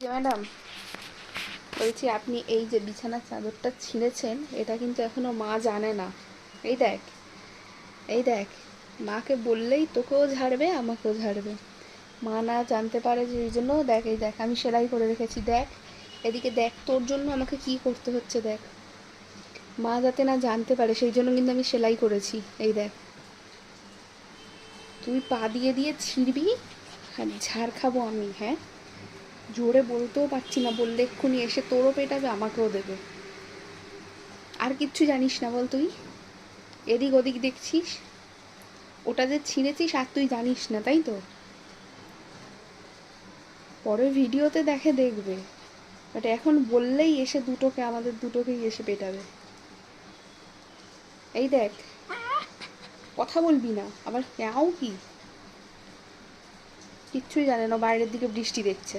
Madam, বলছি আপনি এই যে বিছানার চাদরটা ছিঁড়েছেন, এটা কিন্তু এখনও মা জানে না। এই দেখ এই দেখ, মাকে বললেই তোকেও ঝাড়বে, আমাকেও ঝাড়বে। মা না জানতে পারে যে এই জন্য, দেখ, এই দেখ, আমি সেলাই করে রেখেছি, দেখ। এদিকে দেখ, তোর জন্য আমাকে কি করতে হচ্ছে, দেখ। মা যাতে না জানতে পারে, সেই জন্য কিন্তু আমি সেলাই করেছি, এই দেখ। তুই পা দিয়ে দিয়ে ছিঁড়বি, আর ঝাড় খাব আমি হ্যাঁ? জোরে বলতেও পারছি না, বললে এক্ষুনি এসে তোরও পেটাবে আমাকেও দেবে। আর কিচ্ছু জানিস না বল তুই? এদিক ওদিক দেখছিস? ওটা যে ছিঁড়েছিস আর তুই জানিস না, তাই তো? পরে ভিডিওতে দেখে দেখবে। বাট এখন বললেই এসে দুটোকে, আমাদের দুটোকেই এসে পেটাবে। এই দেখ, কথা বলবি না, আবার ক্যাও কি? কিচ্ছুই জানে না বাইরের দিকে বৃষ্টি দেখছে।